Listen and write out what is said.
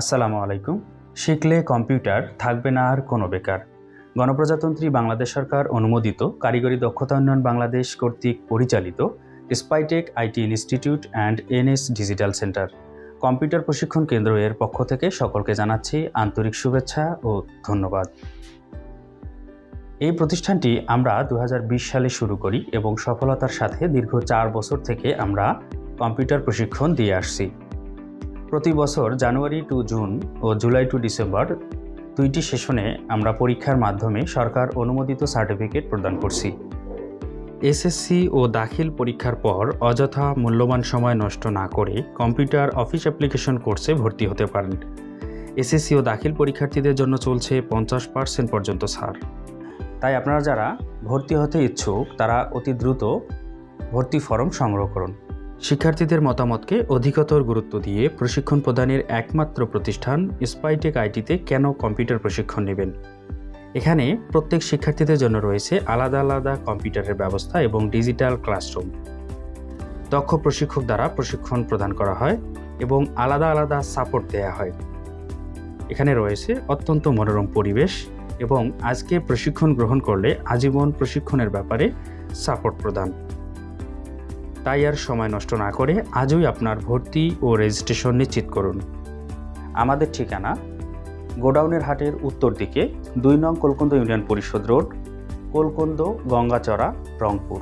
আসসালামু আলাইকুম। শিখলে কম্পিউটার, থাকবে না আর কোনো বেকার। গণপ্রজাতন্ত্রী বাংলাদেশ সরকার অনুমোদিত কারিগরি দক্ষতা উন্নয়ন বাংলাদেশ কর্তৃক পরিচালিত Spytech IT institute and NS digital centre. Computer প্রশিক্ষণ কেন্দ্র এর পক্ষ থেকে সকলকে জানাচ্ছি আন্তরিক শুভেচ্ছা ও ধন্যবাদ। এই প্রতিষ্ঠানটি আমরা দু হাজার বিশ সালে শুরু করি এবং সফলতার সাথে দীর্ঘ চার বছর থেকে আমরা কম্পিউটার প্রশিক্ষণ দিয়ে আসছি। প্রতি বছর জানুয়ারি টু জুন ও জুলাই টু ডিসেম্বর দুইটি সেশনে আমরা পরীক্ষার মাধ্যমে সরকার অনুমোদিত সার্টিফিকেট প্রদান করছি। এসএসসি ও দাখিল পরীক্ষার পর অযথা মূল্যবান সময় নষ্ট না করে কম্পিউটার অফিস অ্যাপ্লিকেশন কোর্সে ভর্তি হতে পারেন। এসএসসি ও দাখিল পরীক্ষার্থীদের জন্য চলছে পঞ্চাশ পার্সেন্ট পর্যন্ত ছাড়। তাই আপনারা যারা ভর্তি হতে ইচ্ছুক, তারা অতি দ্রুত ভর্তি ফর্ম সংগ্রহ করুন। শিক্ষার্থীদের মতামতকে অধিকতর গুরুত্ব দিয়ে প্রশিক্ষণ প্রদানের একমাত্র প্রতিষ্ঠান স্পাইটেক আইটিতে কেন কম্পিউটার প্রশিক্ষণ নেবেন? এখানে প্রত্যেক শিক্ষার্থীদের জন্য রয়েছে আলাদা আলাদা কম্পিউটারের ব্যবস্থা এবং ডিজিটাল ক্লাসরুম। দক্ষ প্রশিক্ষক দ্বারা প্রশিক্ষণ প্রদান করা হয় এবং আলাদা আলাদা সাপোর্ট দেওয়া হয়। এখানে রয়েছে অত্যন্ত মনোরম পরিবেশ এবং আজকে প্রশিক্ষণ গ্রহণ করলে আজীবন প্রশিক্ষণের ব্যাপারে সাপোর্ট প্রদান। তাই আর সময় নষ্ট না করে আজই আপনার ভর্তি ও রেজিস্ট্রেশন নিশ্চিত করুন। আমাদের ঠিকানা গোডাউনের হাটের উত্তর দিকে দুই নং কলকন্দ ইউনিয়ন পরিষদ রোড, কলকন্দ গঙ্গাচড়া, রংপুর।